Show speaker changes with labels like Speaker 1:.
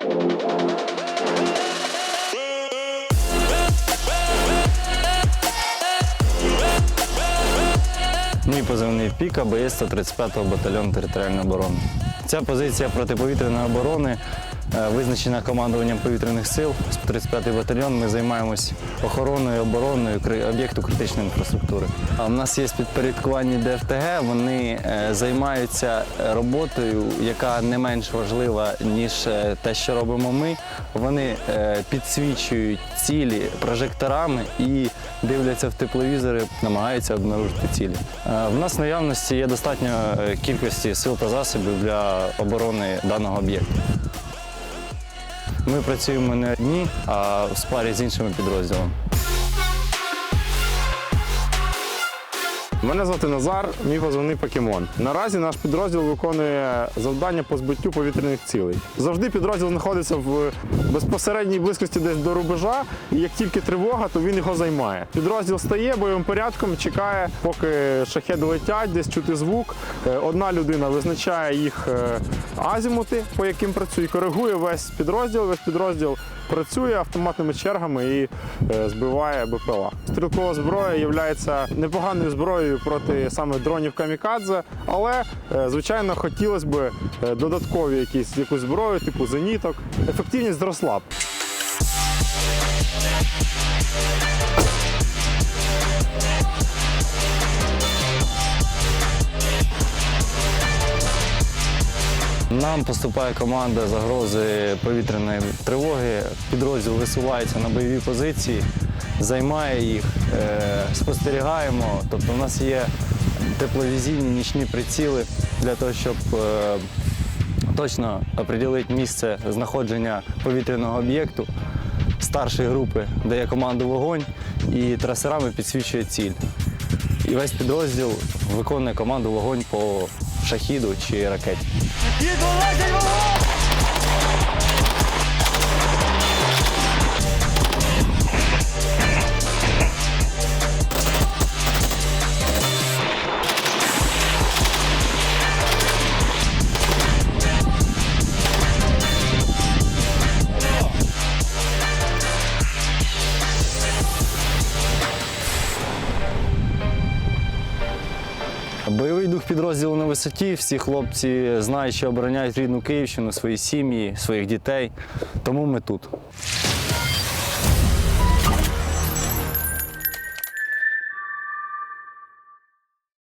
Speaker 1: Мій позивний Піка, боєць 135-го батальйону територіальної оборони. Ця позиція протиповітряної оборони визначена командуванням повітряних сил. 135-й батальйон ми займаємось охороною, обороною об'єкту критичної інфраструктури. А в нас є підпорядковані ДФТГ, вони е, займаються е, роботою, яка не менш важлива, ніж е, те, що робимо ми. Вони е, підсвічують цілі прожекторами і дивляться в тепловізори, намагаються обнаружити цілі. Е, В нас наявності є достатньо е, кількості сил та засобів для оборони даного об'єкту. Ми працюємо не одні, а в спарі з іншими підрозділами.
Speaker 2: Мене звати Назар, мій позивний покемон. Наразі наш підрозділ виконує завдання по збиттю повітряних цілей. Завжди підрозділ знаходиться в безпосередній близькості десь до рубежа, і як тільки тривога, то він його займає. Підрозділ стає бойовим порядком, чекає, поки шахеди летять, десь чути звук. Е, Одна людина визначає їх е, азімути, по яким працює, коригує весь підрозділ. Весь підрозділ працює автоматними чергами і е, збиває БПЛА. Стрілкова зброя є непоганою зброєю проти саме дронів камікадзе, але е, звичайно хотілося б е, додаткові якісь якусь зброю, типу зеніток. Ефективність зросла б.
Speaker 1: Нам поступає команда загрози повітряної тривоги. Підрозділ висувається на бойові позиції, займає їх, е, спостерігаємо. Тобто, у нас є тепловізійні нічні приціли для того, щоб е, точно определити місце знаходження повітряного об'єкту. Старшої групи дає команду вогонь і трасерами підсвічує ціль. І весь підрозділ виконує команду вогонь по шахіду чи ракеті. Бойовий дух підрозділу на висоті. Всі хлопці знають, що обороняють рідну Київщину, свої сім'ї, своїх дітей. Тому ми тут.